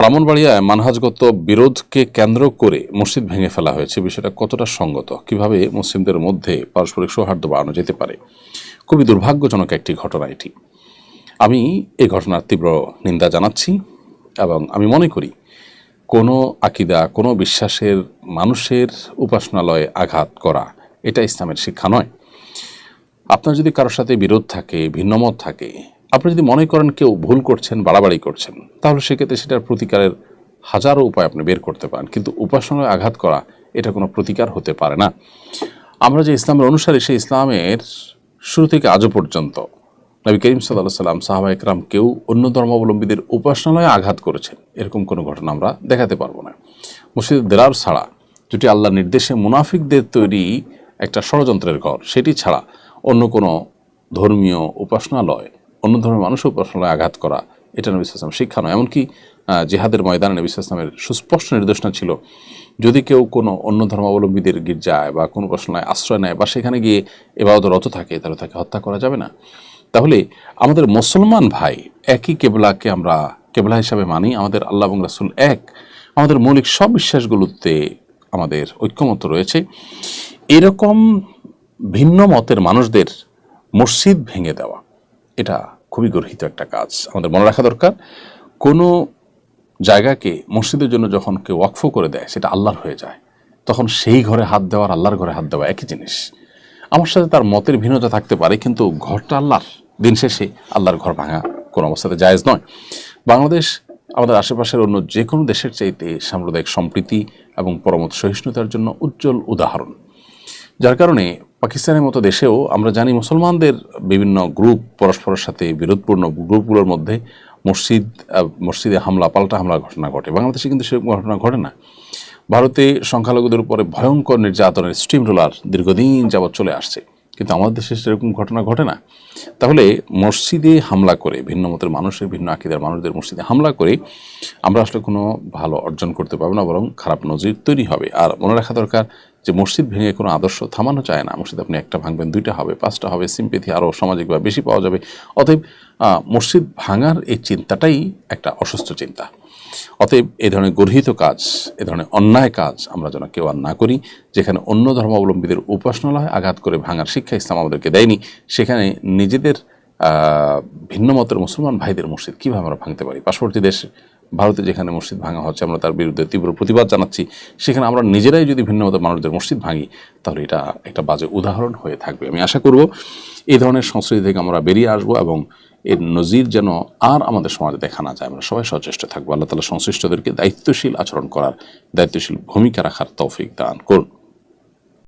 ব্রাহ্মণবাড়িয়ায় মানহাজগত বিরোধকে কেন্দ্র করে মসজিদ ভেঙে ফেলা হয়েছে। বিষয়টা কতটা সঙ্গত? কীভাবে মুসলিমদের মধ্যে পারস্পরিক সৌহার্দ্য বাড়ানো যেতে পারে? খুবই দুর্ভাগ্যজনক একটি ঘটনা এটি। আমি এই ঘটনার তীব্র নিন্দা জানাচ্ছি এবং আমি মনে করি, কোনো আকিদা, কোনো বিশ্বাসের মানুষের উপাসনালয়ে আঘাত করা এটা ইসলামের শিক্ষা নয়। আপনার যদি কারোর সাথে বিরোধ থাকে, ভিন্নমত থাকে আপনি যদি মনে করেন কেউ ভুল করছেন, বাড়াবাড়ি করছেন, তাহলে সেক্ষেত্রে সেটার প্রতিকারের হাজারো উপায় আপনি বের করতে পারেন। কিন্তু উপাসনায় আঘাত করা, এটা কোনো প্রতিকার হতে পারে না। আমরা যে ইসলামের অনুসারী, সেই ইসলামের শুরু থেকে আজও পর্যন্ত নবী করিম সাল্লাহ সাল্লাম সাহাবা একরাম কেউ অন্য ধর্মাবলম্বীদের উপাসনালয়ে আঘাত করেছেন। এরকম কোনো ঘটনা আমরা দেখাতে পারব না। মসজিদ দেরার ছাড়া যেটি আল্লাহ নির্দেশে মুনাফিকদের তৈরি একটা ষড়যন্ত্রের ঘর, সেটি ছাড়া অন্য কোনো ধর্মীয় উপাসনালয় অন্য ধর্মের মানুষ উপাসনালয়ে আঘাত করা, এটা নবী ইসলাম শিক্ষা নয়। এমনকি জিহাদের ময়দানে নবী ইসলামের সুস্পষ্ট নির্দেশনা ছিল, যদি কেউ কোনো অন্য ধর্মাবলম্বীদের গির্জায় বা কোনো উপাসনায় আশ্রয় নেয় বা সেখানে গিয়ে এবাদরত থাকে, তাহলে তাকে হত্যা করা যাবে না। তাহলে আমাদের মুসলমান ভাই একই কেবলাকে আমরা, কেবলা হিসাবে মানি, আমাদের আল্লাহ এবং রাসুল এক। আমাদের মৌলিক সব বিশ্বাসগুলোতে আমাদের ঐক্যমত রয়েছে। এরকম ভিন্ন মতের মানুষদের মসজিদ ভেঙে দেওয়া এটা খুবই গর্হিত একটা কাজ। আমাদের মনে রাখা দরকার, কোনো জায়গাকে মসজিদের জন্য যখন কেউ ওয়াকফ করে দেয়, সেটা আল্লাহর হয়ে যায়। তখন সেই ঘরে হাত দেওয়ার আল্লাহর ঘরে হাত দেওয়া একই জিনিস। আমার সাথে তার মতের ভিন্নতা থাকতে পারে, কিন্তু ঘরটা আল্লাহর। দিন শেষে আল্লাহর ঘর ভাঙা কোনো অবস্থাতে জায়েজ নয়। বাংলাদেশ, আমাদের আশেপাশের অন্য যে কোনো দেশের চাইতে সাম্প্রদায়িক সম্প্রীতি এবং পরমত সহিষ্ণুতার জন্য উজ্জ্বল উদাহরণ। যার কারণে পাকিস্তানের মতো দেশেও আমরা জানি মুসলমানদের বিভিন্ন গ্রুপ পরস্পরের সাথে বিরোধপূর্ণ গ্রুপগুলোর মধ্যে মসজিদ মসজিদে হামলা, পাল্টা হামলা ঘটনা ঘটে। বাংলাদেশে কিন্তু সেরকম ঘটনা ঘটে না। ভারতে সংখ্যালঘুদের উপরে ভয়ঙ্কর নির্যাতনের স্টিম রোলার দীর্ঘদিন যাবৎ চলে আসছে। কিন্তু আমাদের দেশে সেরকম ঘটনা ঘটে না। তাহলে মসজিদে হামলা করে, ভিন্ন মতের মানুষের, ভিন্ন আকিদার মানুষদের মসজিদে হামলা করে আমরা আসলে কোনো ভালো অর্জন করতে পারব না, বরং খারাপ নজির তৈরি হবে। আর মনে রাখা দরকার যে মসজিদ ভেঙে কোনো আদর্শ থামানো চায় না। মসজিদ আপনি একটা ভাঙবেন, দুইটা হবে, পাঁচটা হবে সিম্পেথি আরও সামাজিকভাবে বেশি পাওয়া যাবে। অতএব মসজিদ ভাঙার এই চিন্তাটাই একটা অসুস্থ চিন্তা। অতএব এই ধরনের গর্হিত কাজ, এ ধরনের অন্যায় কাজ আমরা যেন কেউ আর না করি, যেখানে অন্য ধর্মাবলম্বীদের উপাসনালয় আঘাত করে ভাঙার শিক্ষা ইসলাম আমাদেরকে দেয়নি, সেখানে নিজেদের ভিন্ন মতের মুসলমান ভাইদের মসজিদ কীভাবে আমরা ভাঙতে পারি? পার্শ্ববর্তী দেশ, ভারতে যেখানে মসজিদ ভাঙা হচ্ছে, আমরা তার বিরুদ্ধে তীব্র প্রতিবাদ জানাচ্ছি, সেখানে আমরা নিজেরাই যদি ভিন্ন মতের মানুষদের মসজিদ ভাঙি, তাহলে এটা একটা বাজে উদাহরণ হয়ে থাকবে। আমি আশা করব এই ধরনের সংস্কৃতি থেকে আমরা বেরিয়ে আসব এবং এর নজির যেন আর আমাদের সমাজে দেখা না যায়। আমরা সবাই সচেষ্ট থাকব। আল্লাহ তালা সংশ্লিষ্টদেরকে দায়িত্বশীল আচরণ করার দায়িত্বশীল ভূমিকা রাখার তৌফিক দান করুন।